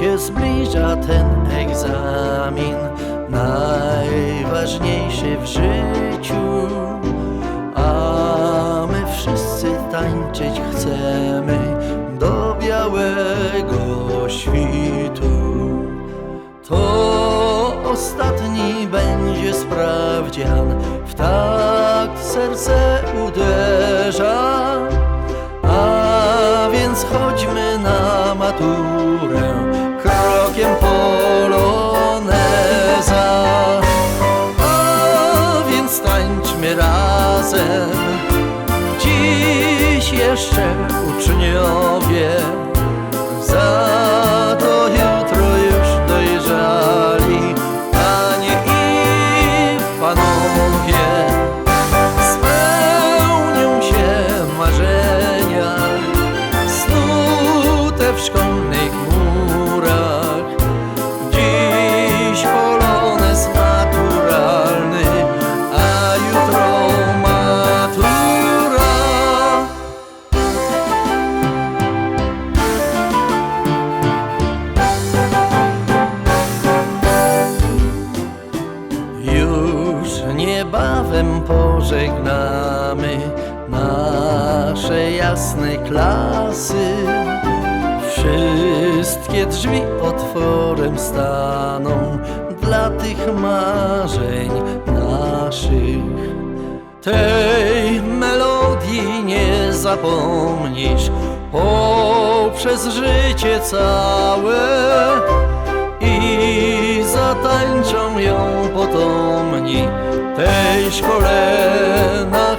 się zbliża ten egzamin Najważniejszy w życiu. A my wszyscy tańczyć chcemy Do białego świtu. To ostatni będzie sprawdzian W tak serce uderza. A więc chodźmy jeszcze uczniowie. Niebawem pożegnamy nasze jasne klasy. Wszystkie drzwi otworem staną dla tych marzeń naszych. Tej melodii nie zapomnisz poprzez życie całe zatańczą ją potomni. Tej szkole na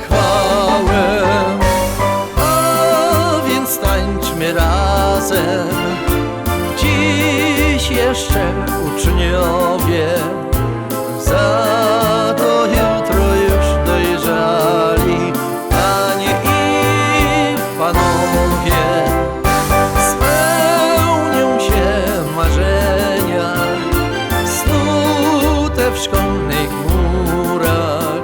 szkolnych murach.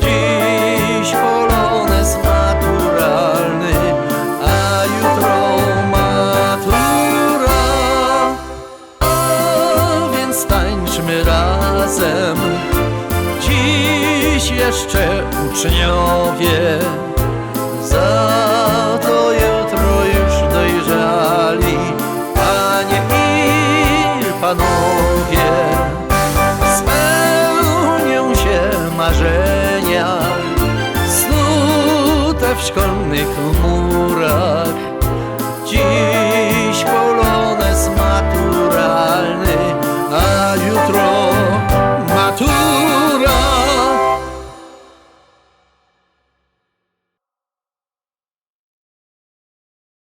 Dziś polonez maturalny A jutro matura. A więc tańczmy razem. Dziś jeszcze uczniowie. Za to jutro już dojrzali Panie i Panowie marzenia. Snute w szkolnych murach